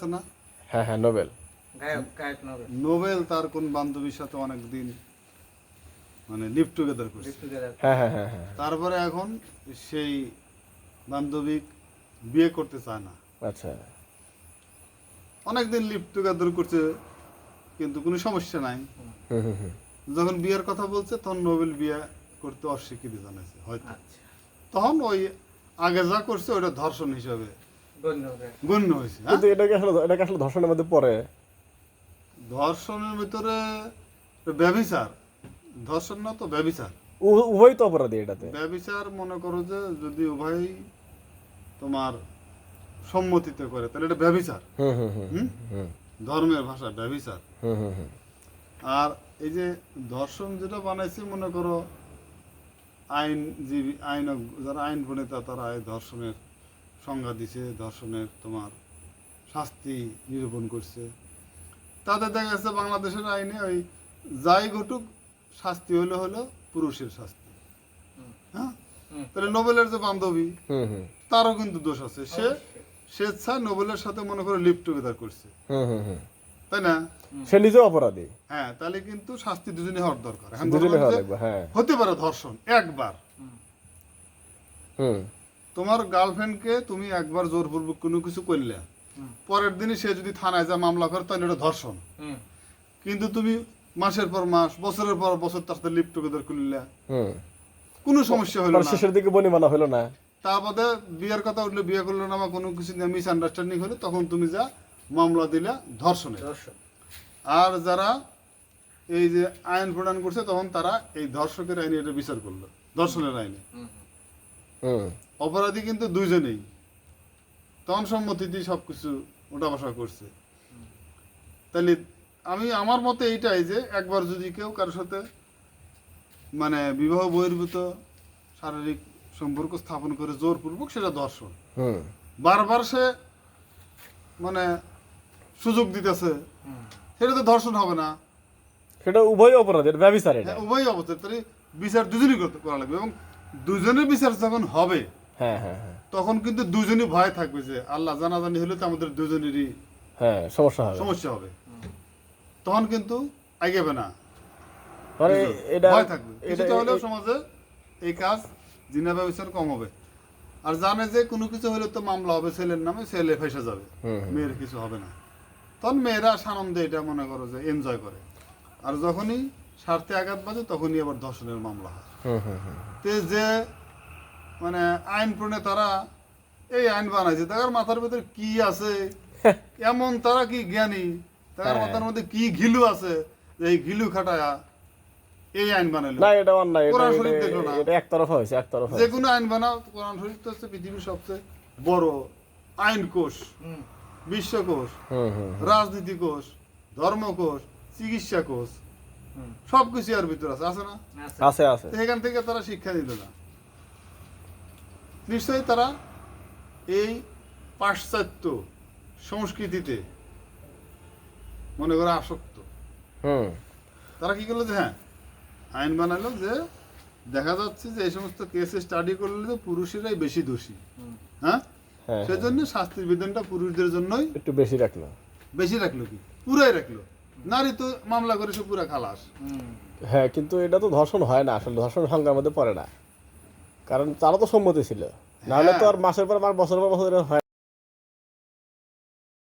আছে না? হ্যাঁ হ্যাঁ নোবেল। নোবেল। তার কোন বান্ধবীর সাথে অনেকদিন মানে লিভ টুগেদার করছে। হ্যাঁ হ্যাঁ হ্যাঁ হ্যাঁ। তারপরে এখন সেই বান্ধবী বিয়ে করতে চায় না। আচ্ছা। অনেকদিন লিভ টুগেদার করছে কিন্তু কোনো সমস্যা নাই। যখন বিয়ের কথা বলছে তখন নোবেল বিয়ে করতে অস্বীকৃতি জানাইছে হয়তো। আচ্ছা। তখন ওই আগে যা করছে ওটা ধর্ষণ হিসাবে গণ্য হয়েছে। হ্যাঁ? কিন্তু এটাকে আসলে এটাকে আসলে ধর্ষণের মধ্যে পড়ে। ধর্ষণের ভিতরে ব্যবিচার ধর্ষণ না তো ব্যবিচার উভয় তো অপরাধী এটাতে। ব্যবিচার মনে করো যে যদি উভয় তোমার সম্মতিতে করে তাহলে এটা ব্যবিচার হুম হুম হুম হুম? হুম। ধর্মের ভাষা ব্যবিচার হুম হুম হুম। আর এই যে ধর্ষণ যেটা বানাইছে মনে করো আইনজীবী আইন যারা আইন প্রণেতা তারা এই ধর্ষণের সংজ্ঞা দিছে ধর্ষণের তোমার শাস্তি নিরূপণ করছে। তাদের দেখা যাচ্ছে বাংলাদেশের আইনে ওই যাই ঘটুক শাস্তি হলে হলো পুরুষের শাস্তি। হ্যাঁ? তাহলে নোবেলের যে বান্ধবী তারও কিন্তু দোষ আছে। সে স্বেচ্ছায় নোবেলের সাথে মনে করে লিভ টুগেদার করছে। তাই না? সে নিজেও অপরাধী। হ্যাঁ তাহলে কিন্তু শাস্তি দুজনে হওয়ার দরকার। হ্যাঁ। হতে পারে ধর্ষণ একবার। হুম। তোমার গার্লফ্রেন্ডকে তুমি একবার জোরপূর্বক কোনো কিছু করলে পরের দিনই সে যদি থানায় যা মামলা করে তাহলে এটা ধর্ষণ। কিন্তু তুমি মাসের পর মাস বছরের পর বছর তার সাথে লিপ টুগেদার করলে কোনো সমস্যা হলো না। শেষের দিকে বনি মানা হলো না। তা বাদে বিয়ের কথা উঠলে বিয়ে করল না বা কোনো কিছু মিস আন্ডারস্ট্যান্ডিং হলে তখন তুমি যা মামলা দিলে ধর্ষণে। আর যারা এই যে আইন প্রণয়ন করছে তখন তারা এই ধর্ষকের আইনে এটা বিচার করল ধর্ষণের আইনে। অপরাধী কিন্তু দুইজনেই। তখন সম্মতিতে সব কিছু ওটা বসা করছে। তাহলে আমি আমার মতে এইটাই যে একবার যদি কেউ কারোর সাথে মানে বিবাহ বহির্ভূত শারীরিক সম্পর্ক স্থাপন করে জোরপূর্বক সেটা দর্শন। বারবার সে মানে সুযোগ দিতেছে সেটা তো ধর্ষণ হবে না। সেটা উভয় অপরাধী এটা ব্যবিচার এটা। হ্যাঁ, উভয় অবস্থা তাহলে বিচার দুজনই করতে করা লাগবে। এবং দুজনের বিচার যখন হবে হ্যাঁ হ্যাঁ হ্যাঁ। তখন কিন্তু দুজনই ভয় থাকবে যে আল্লাহ জানাজানি হলে তো আমাদের দুজনেরই হ্যাঁ সমস্যা হবে। সমস্যা হবে। তখন কিন্তু আগেবে না। মানে এটা ভয় থাকবে। এটা হলেও সমাজে এই কাজ জিনা ব্যবচার কম হবে। আর জানে যে কোনো কিছু হলে তো মামলা হবে ছেলের নামে ছেলে ফেসে যাবে। মেয়ের কিছু হবে না। তখন মেয়েরা সানন্দে এটা মনে করো যে এনজয় করে। আর যখনই স্বার্থে আঘাত বাজে তখনই আবার ধর্ষণের মামলা হয়। তে যে মানে আইন প্রণেতারা এই আইন বানাইছে তার মাথার ভিতরে কি আছে? এমন তারা কি জ্ঞানী? তার হ্যাঁ। মাথার মধ্যে কি ঘিলু আছে এই ঘিলু খাটায়া এই আইন বানাইলো? না এটা অন্যায় কোরআন শরীফ এটা- না। এটা একতরফা হয়েছে একতরফা যে কোনো আইন বানাও কোরআন শরীফ তো হচ্ছে পৃথিবীর সবচেয়ে বড় আইন কোষ। হুম। বিশ্বকোষ হুম হুম রাজনীতি কোষ ধর্মকোষ চিকিৎসা কোষ। হুম সবকিছু এর ভিতরে আছে আছে না? আছে। আছে এখান থেকে তারা শিক্ষা দিত না নিশ্চয়ই তারা এই পাশ্চাত্য সংস্কৃতিতে মনে করে আসক্ত। হুম। তারা কি করল যে হ্যাঁ আইন বানালো যে দেখা যাচ্ছে যে এই সমস্ত কেসে স্টাডি করলে যে পুরুষেরাই বেশি দোষী। হ্যাঁ হ্যাঁ। সেজন্য শাস্তির বিধানটা পুরুষদের জন্যই একটু বেশি রাখল। বেশি রাখল কি? পুরাই রাখল। নারী তো মামলা করে সে পুরা খালাস। হ্যাঁ কিন্তু এটা তো ধর্ষণ হয় না আসলে ধর্ষণ সংখ্যার মধ্যে পড়ে না। কারণ তারা তো সম্মতি ছিল। নাহলে তো আর মাসের পর মাস বছরের পর বছর হয়